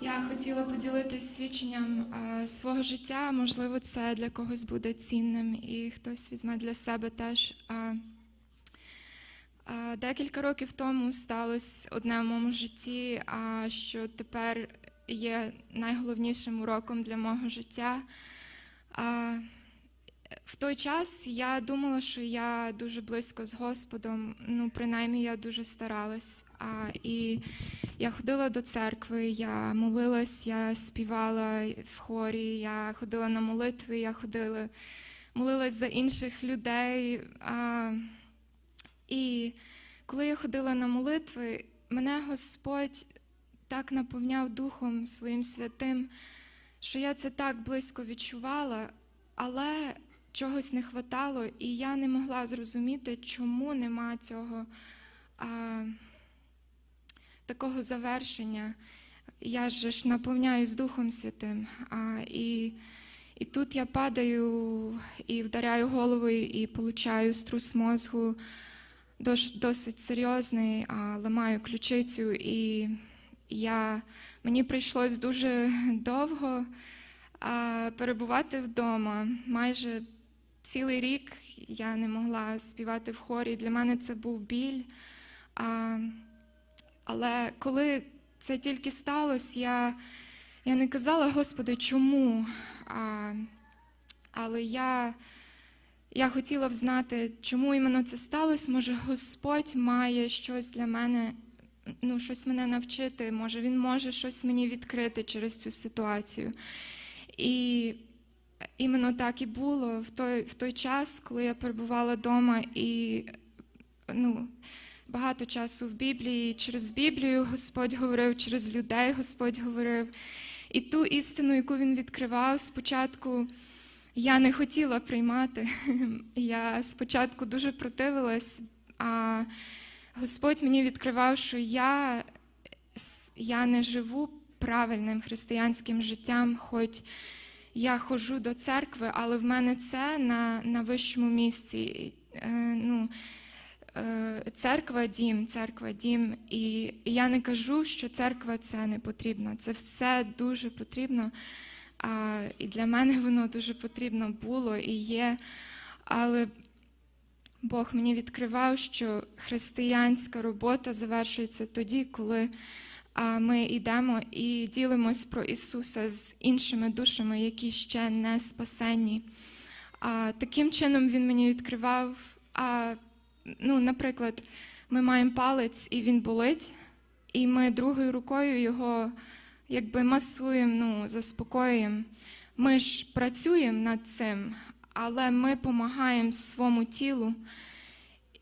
Я хотіла поділитися свідченням е, свого життя. Можливо, це для когось буде цінним, і хтось візьме для себе теж. Е, е, Декілька років тому сталося одне в моєму житті, а що тепер є найголовнішим уроком для мого життя. А, В той час я думала, що я дуже близько з Господом. Ну, принаймні, я дуже старалась. А, І я ходила до церкви, я молилась, я співала в хорі, я ходила на молитви, я ходила, молилась за інших людей. А, І коли я ходила на молитви, мене Господь так наповняв Духом своїм святим, що я це так близько відчувала, але чогось не хватало, і я не могла зрозуміти, чому нема цього а, такого завершення. Я ж наповняюсь Духом Святим. А, і, і тут я падаю і вдаряю головою, і получаю струс мозгу дос- досить серйозний, а, ламаю ключицю, і я, мені прийшлось дуже довго а, перебувати вдома. Майже цілий рік я не могла співати в хорі. Для мене це був біль. А, але коли це тільки сталося, я, я не казала, Господи, чому? А, але я, я хотіла б знати, чому іменно це сталося. Може, Господь має щось для мене, ну, щось мене навчити, може, Він може щось мені відкрити через цю ситуацію. І іменно так і було в той, в той час, коли я перебувала вдома і ну, багато часу в Біблії, через Біблію Господь говорив, через людей Господь говорив. І ту істину, яку він відкривав, спочатку я не хотіла приймати. Я спочатку дуже противилась, а Господь мені відкривав, що я, я не живу правильним християнським життям, хоч я ходжу до церкви, але в мене це на, на вищому місці. Е, ну, е, церква дім, церква дім. І я не кажу, що церква це не потрібно. Це все дуже потрібно. А, і для мене воно дуже потрібно було і є. Але Бог мені відкривав, що християнська робота завершується тоді, коли а, ми йдемо і ділимось про Ісуса з іншими душами, які ще не спасені. А, таким чином Він мені відкривав. А, ну, наприклад, ми маємо палець і він болить, і ми другою рукою його якби масуємо, ну, заспокоюємо. Ми ж працюємо над цим, але ми допомагаємо своєму тілу.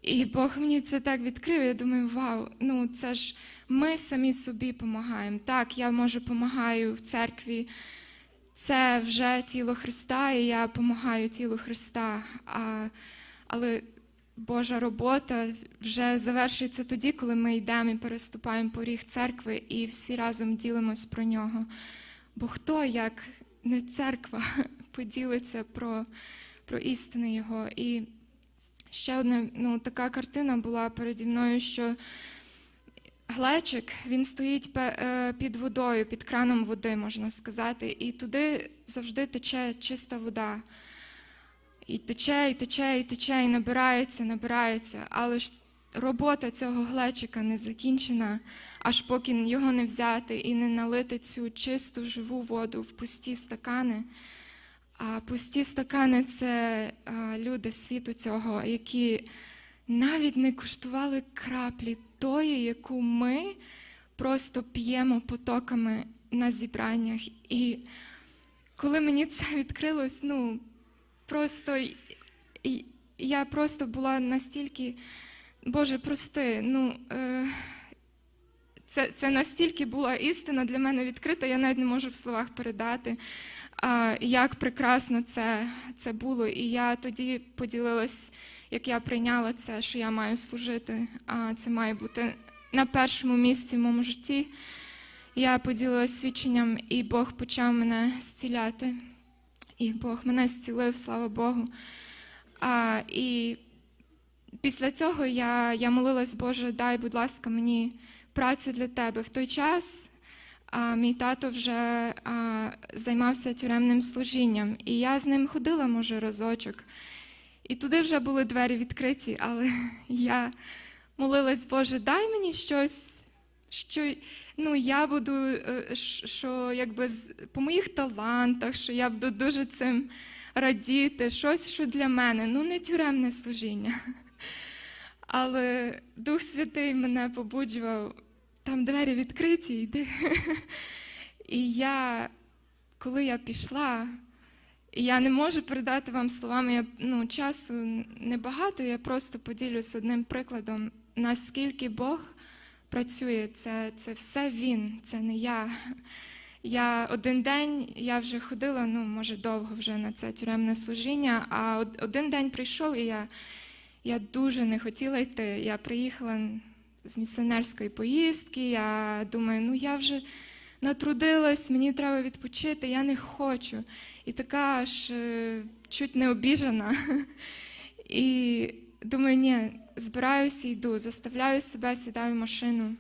І Бог мені це так відкрив. Я думаю, вау, ну це ж ми самі собі допомагаємо. Так, я може допомагаю в церкві. Це вже тіло Христа, і я допомагаю тілу Христа. А, але Божа робота вже завершується тоді, коли ми йдемо і переступаємо поріг церкви і всі разом ділимось про нього. Бо хто, як не церква, поділиться про, про істини Його. І ще одна ну, така картина була переді мною, що глечик він стоїть е, під водою, під краном води, можна сказати, і туди завжди тече чиста вода. І тече, і тече, і тече, і набирається, набирається. Але ж робота цього глечика не закінчена, аж поки його не взяти і не налити цю чисту живу воду в пусті стакани. А пусті стакани це люди світу цього, які навіть не куштували краплі тої, яку ми просто п'ємо потоками на зібраннях. І коли мені це відкрилось, ну просто я просто була настільки, Боже, прости, ну. Це, це настільки була істина для мене відкрита, я навіть не можу в словах передати, як прекрасно це, це було. І я тоді поділилась, як я прийняла це, що я маю служити, а це має бути на першому місці в моєму житті. Я поділилась свідченням, і Бог почав мене зціляти. І Бог мене зцілив, слава Богу. А, і після цього я, я молилась, Боже, дай, будь ласка, мені працю для тебе. В той час а мій тато вже а, займався тюремним служінням, і я з ним ходила, може, разочок. І туди вже були двері відкриті, але я молилась, Боже, дай мені щось, що ну, я буду, е, що якби по моїх талантах, що я буду дуже цим радіти, щось, що для мене, ну не тюремне служіння. Але Дух Святий мене побуджував, там двері відкриті, йди. І я, коли я пішла, і я не можу передати вам словами, я, ну, часу небагато, я просто поділюсь одним прикладом, наскільки Бог працює, це, це все Він, це не я. Я один день, я вже ходила, ну, може, довго вже на це тюремне служіння, а один день прийшов, і я, я дуже не хотіла йти. Я приїхала з місіонерської поїздки, я думаю, ну я вже натрудилась, мені треба відпочити, я не хочу. І така аж е, чуть не обіжена. І думаю, ні, збираюся, йду, заставляю себе, сідаю в машину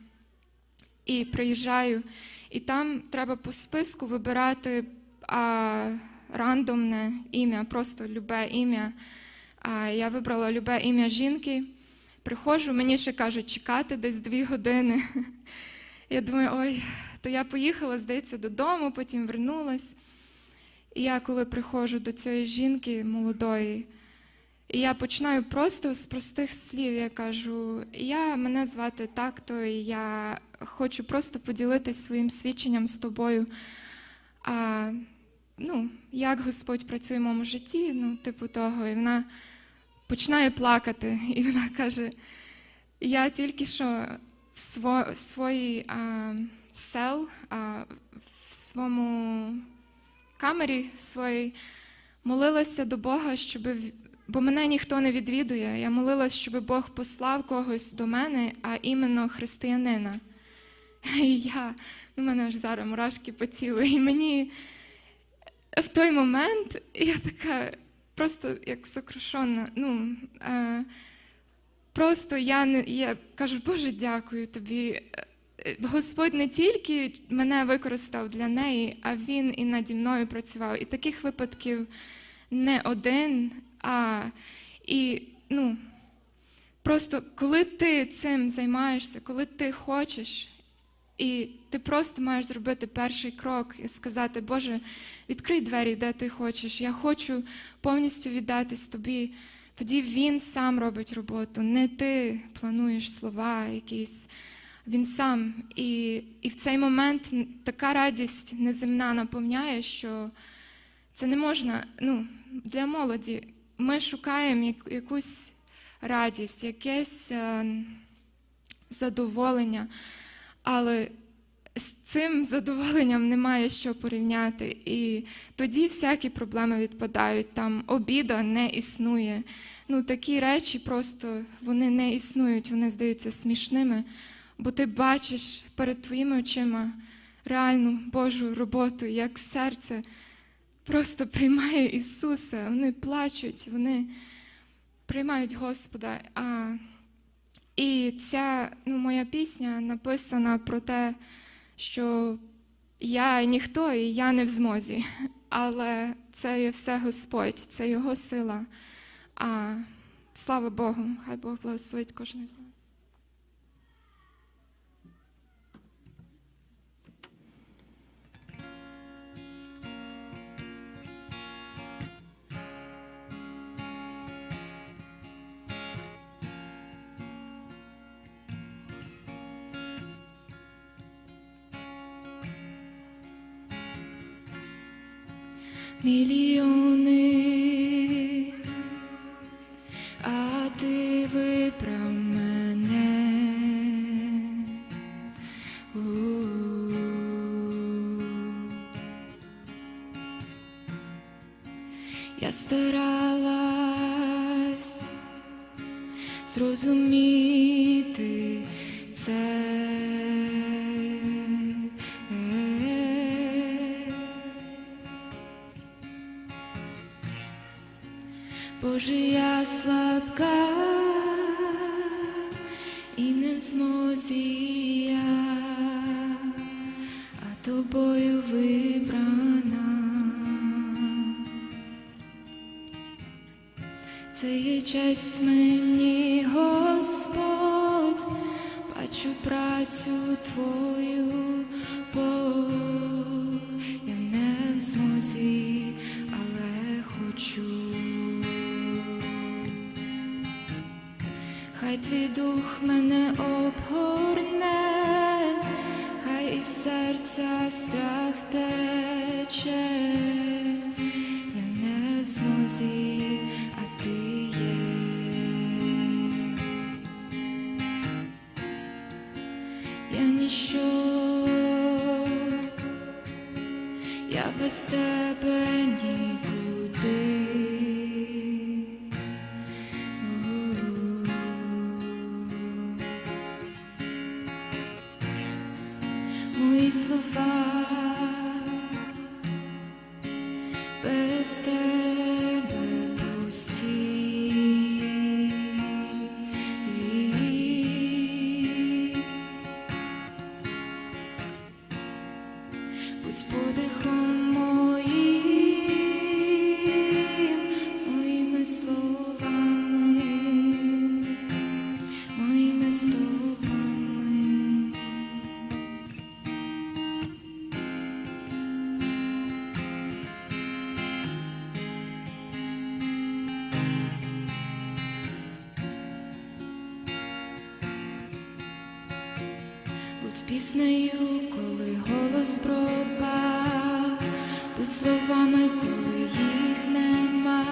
і приїжджаю. І там треба по списку вибирати а, рандомне ім'я, просто любе ім'я. А, я вибрала любе ім'я жінки. Приходжу, мені ще кажуть, чекати десь дві години. Я думаю, ой, то я поїхала, здається, додому, потім вернулась. І я коли приходжу до цієї жінки молодої, і я починаю просто з простих слів. Я кажу: я мене звати так-то, і я хочу просто поділитись своїм свідченням з тобою. А, ну, як Господь працює в моєму житті, ну, типу того. І вона починає плакати, і вона каже: я тільки що в, сво, в своїй а, сел, а, в своєму камері своїй молилася до Бога, щоб бо мене ніхто не відвідує. Я молилась, щоб Бог послав когось до мене, а іменно християнина. І я, ну, мене аж зараз мурашки по тілу. І мені в той момент я така просто як сокрушена. Ну, е, просто я, не, я кажу, Боже, дякую тобі. Е, Господь не тільки мене використав для неї, а Він і наді мною працював. І таких випадків не один, а і ну, просто коли ти цим займаєшся, коли ти хочеш, і ти просто маєш зробити перший крок і сказати, Боже, відкрий двері, де ти хочеш. Я хочу повністю віддатись тобі. Тоді він сам робить роботу, не ти плануєш слова якісь. Він сам. І, і в цей момент така радість неземна наповняє, що це не можна. Ну, для молоді ми шукаємо як- якусь радість, якесь е, задоволення, але з цим задоволенням немає що порівняти. І тоді всякі проблеми відпадають. Там обіда не існує. Ну, такі речі просто вони не існують, вони здаються смішними, бо ти бачиш перед твоїми очима реальну Божу роботу, як серце просто приймає Ісуса. Вони плачуть, вони приймають Господа. А, і ця ну, моя пісня написана про те, що я ніхто і я не в змозі, але це є все Господь, це Його сила. А, слава Богу, хай Бог благословить кожен з нас. Мільйони, Боже, я слабка і не в змозі я, а тобою вибрана. Це є честь мені, Господь, бачу працю Твою, Хай твій дух мене обгорне, хай із серця страх тече, я не в змозі, а ти є. Я ніщо, я без тебе нікуди. Мої слова Будь піснею, коли голос пропав, будь словами, коли їх нема,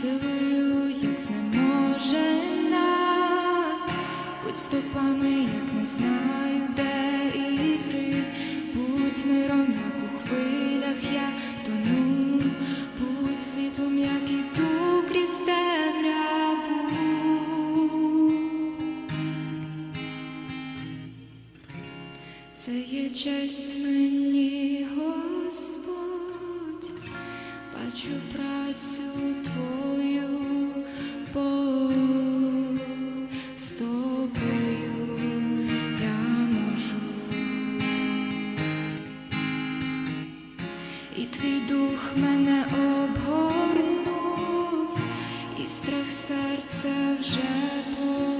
силою, як знеможена, будь стопами, як не знаю, де йти, будь миром, як у хвилях я тону, будь світлом, як іду честь мені, Господь, бачу працю Твою з тобою я можу, і твій дух мене обгорнув, і страх серця вже був.